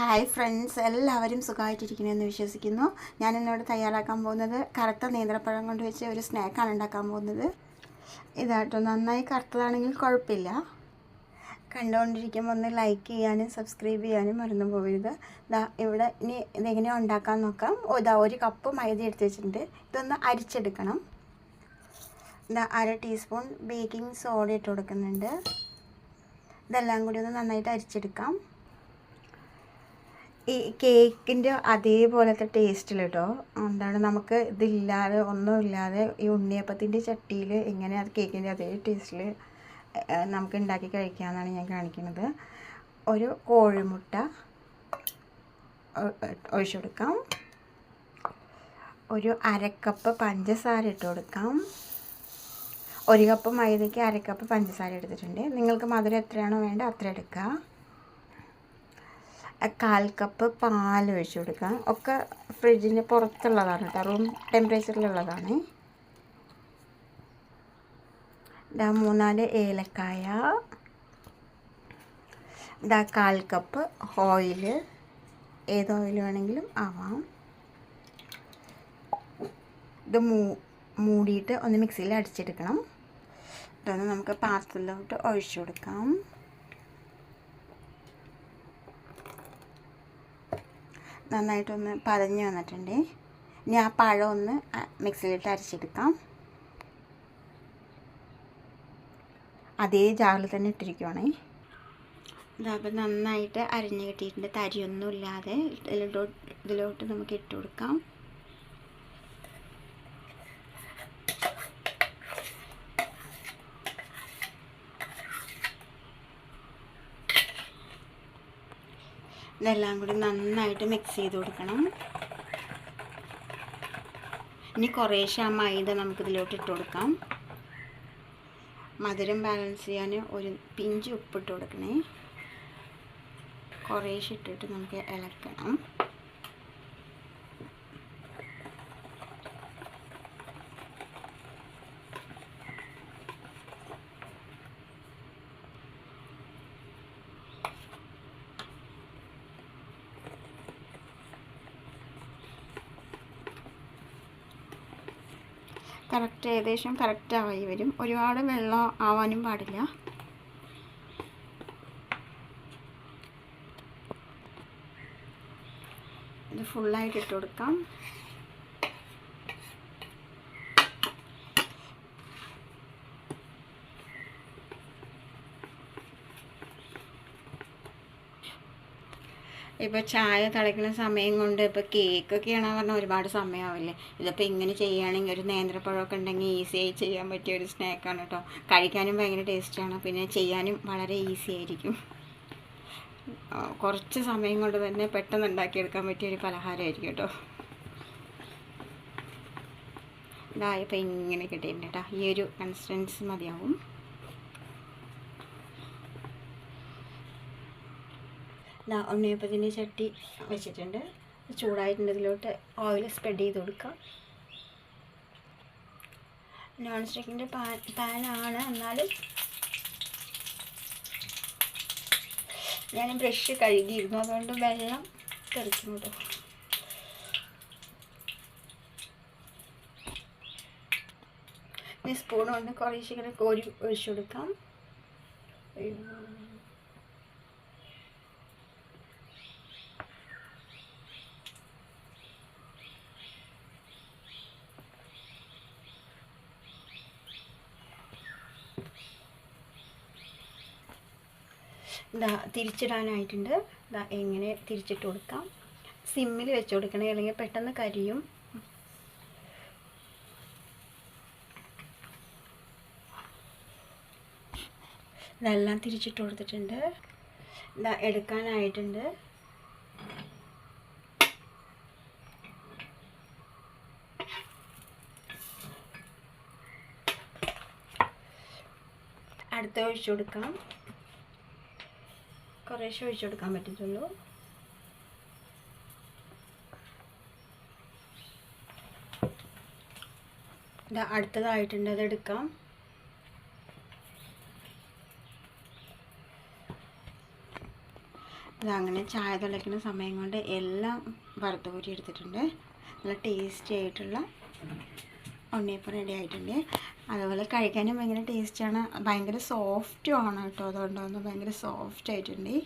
Hi friends എല്ലാവരും സുഖമായിട്ടിരിക്കണമെന്ന് വിശ്വസിക്കുന്നു. ഞാൻ ഇന്നിവിടെ തയ്യാറാക്കാൻ പോകുന്നത് കറുത്ത നേന്ത്രപ്പഴം കൊണ്ട് വെച്ച് ഒരു സ്നാക്കാണ് ഉണ്ടാക്കാൻ പോകുന്നത്. ഇതാട്ടോ നന്നായി കറുത്തതാണെങ്കിൽ കുഴപ്പമില്ല. കണ്ടുകൊണ്ടിരിക്കുമ്പോൾ ഒന്ന് ലൈക്ക് ചെയ്യാനും സബ്സ്ക്രൈബ് ചെയ്യാനും മറന്നു പോകരുത്. ഇതാ ഇവിടെ ഇനി ഇതെങ്ങനെ ഉണ്ടാക്കാൻ നോക്കാം. ഇതാ ഒരു കപ്പ് മൈദ എടുത്ത് വെച്ചിട്ടുണ്ട്. ഇതൊന്ന് അരിച്ചെടുക്കണം. ഇതാ അര ടീസ്പൂൺ ബേക്കിംഗ് സോഡ ഇട്ട് കൊടുക്കുന്നുണ്ട്. ഇതെല്ലാം കൂടി ഒന്ന് നന്നായിട്ട് അരിച്ചെടുക്കാം. ഈ കേക്കിന്റെ അതേപോലത്തെ ടേസ്റ്റിൽ കേട്ടോ എന്താണ് നമുക്ക് ഇതില്ലാതെ ഒന്നുമില്ലാതെ ഈ ഉണ്ണിയപ്പത്തിന്റെ ചട്ടിയിൽ എങ്ങനെ അത് കേക്കിന്റെ അതേ ടേസ്റ്റിൽ നമുക്ക് ഉണ്ടാക്കി കഴിക്കാമെന്നാണ് ഞാൻ കാണിക്കുന്നത് ഒരു കോഴിമുട്ട ഒഴിച്ചു കൊടുക്കാം. ഒരു അരക്കപ്പ് പഞ്ചസാര ഇട്ട് കൊടുക്കാം. ഒരു കപ്പ് മൈദയ്ക്ക് അരക്കപ്പ് പഞ്ചസാര എടുത്തിട്ടുണ്ട്. നിങ്ങൾക്ക് മധുരം എത്രയാണോ വേണ്ടത് അത്ര എടുക്കുക കാൽ കപ്പ് പാൽ ഒഴിച്ച് കൊടുക്കാം ഒക്കെ ഫ്രിഡ്ജിന്റെ പുറത്തുള്ളതാണ് കേട്ടോ. റൂം ടെമ്പറേച്ചറിലുള്ളതാണ്. ഇതാ മൂന്നാൽ ഏലക്കായ. ഇതാ കാൽ കപ്പ് ഓയിൽ ഏത് ഓയിൽ വേണമെങ്കിലും ആവാം. ഇത് മൂ മൂടിയിട്ട് ഒന്ന് മിക്സിയിൽ അടിച്ചെടുക്കണം. ഇതൊന്ന് നമുക്ക് പാത്രത്തിലോട്ട് ഒഴിച്ചു കൊടുക്കാം. നന്നായിട്ടൊന്ന് പതഞ്ഞ് വന്നിട്ടുണ്ട്. ഇനി ആ പഴം ഒന്ന് മിക്സിയിലിട്ട് അരച്ചെടുക്കാം. അതേ ജാറിൽ തന്നെ ഇട്ടിരിക്കുവാണേ. ഇതപ്പം നന്നായിട്ട് അരിഞ്ഞ് കിട്ടിയിട്ടുണ്ട്. തരിയൊന്നും ഇല്ലാതെ ഇതിലോട്ട് നമുക്ക് ഇട്ട് കൊടുക്കാം. ഇതെല്ലാം കൂടി നന്നായിട്ട് മിക്സ് ചെയ്ത് കൊടുക്കണം. ഇനി കുറേശ്ശെ ആ മൈദ നമുക്കിതിലോട്ട് ഇട്ട് കൊടുക്കാം. മധുരം ബാലൻസ് ചെയ്യാൻ ഒരു പിഞ്ച് ഉപ്പിട്ട് കൊടുക്കണേ. കുറേശ്ശെ ഇട്ടിട്ട് നമുക്ക് ഇളക്കണം. കറക്റ്റ് ഏകദേശം കറക്റ്റ് ആയി വരും. ഒരുപാട് വെള്ളം ആവാനും പാടില്ല. ഇത് ഫുള്ളായിട്ട് ഇട്ട് കൊടുക്കാം. ഇപ്പോൾ ചായ തിളയ്ക്കുന്ന സമയം കൊണ്ട് ഇപ്പോൾ കേക്കൊക്കെയാണെന്ന് പറഞ്ഞാൽ ഒരുപാട് സമയമാവില്ലേ ഇതിപ്പോൾ ഇങ്ങനെ ചെയ്യുകയാണെങ്കിൽ ഒരു നേന്ത്രപ്പഴമൊക്കെ ഉണ്ടെങ്കിൽ ഈസിയായി ചെയ്യാൻ പറ്റിയ ഒരു സ്നാക്കാണ് കേട്ടോ കഴിക്കാനും ഭയങ്കര ടേസ്റ്റാണ് പിന്നെ ചെയ്യാനും വളരെ ഈസി ആയിരിക്കും. കുറച്ച് സമയം കൊണ്ട് തന്നെ പെട്ടെന്ന് ഉണ്ടാക്കിയെടുക്കാൻ പറ്റിയ ഒരു പലഹാരമായിരിക്കും കേട്ടോ ഇതായപ്പോൾ ഇങ്ങനെ കിട്ടിയിട്ടുണ്ട് കേട്ടോ ഈ ഒരു കൺസിസ്റ്റൻസി മതിയാവും. ഇതാ ഉണ്ണിയപ്പത്തിന്റെ ചട്ടി വെച്ചിട്ടുണ്ട്. ചൂടായിട്ടുണ്ട് ഇതിലോട്ട് ഓയിൽ സ്പ്രെഡ് ചെയ്ത് കൊടുക്കാം. നോൺ സ്റ്റിക്കിന്റെ പാൻ പാനാണ് എന്നാലും ഞാൻ ബ്രഷ് കഴുകിയിരുന്നു. അതുകൊണ്ട് വെള്ളം തെറിക്കും കേട്ടോ ഇനി സ്പൂൺ കൊണ്ട് കുറേശ്ശെ ഇങ്ങനെ കോരി ഒഴിച്ചു കൊടുക്കാം. ഇതാ തിരിച്ചിടാനായിട്ടുണ്ട്. ഇതാ എങ്ങനെ തിരിച്ചിട്ട് കൊടുക്കാം. സിമ്മിൽ വെച്ച് കൊടുക്കണേ അല്ലെങ്കിൽ പെട്ടെന്ന് കരിയും. ഇതെല്ലാം തിരിച്ചിട്ട് കൊടുത്തിട്ടുണ്ട്. ഇതാ എടുക്കാനായിട്ടുണ്ട്. അടുത്ത ഒഴിച്ചു കൊടുക്കാം. കുറേശ്ശെ ഒഴിച്ചു കൊടുക്കാൻ പറ്റത്തുള്ളൂ ഇതാ അടുത്തതായിട്ടുണ്ട് അത് എടുക്കാം. ഇത് അങ്ങനെ ചായ തിളയ്ക്കുന്ന സമയം കൊണ്ട് എല്ലാം വറുത്ത് കൂട്ടി എടുത്തിട്ടുണ്ട്. നല്ല ടേസ്റ്റി ആയിട്ടുള്ള ഉണ്ണിയപ്പം റെഡി ആയിട്ടുണ്ട്. അതുപോലെ കഴിക്കാനും ഭയങ്കര ടേസ്റ്റാണ് ഭയങ്കര സോഫ്റ്റും ആണ് കേട്ടോ. അതുകൊണ്ടൊന്ന് ഭയങ്കര സോഫ്റ്റ് ആയിട്ടുണ്ട്.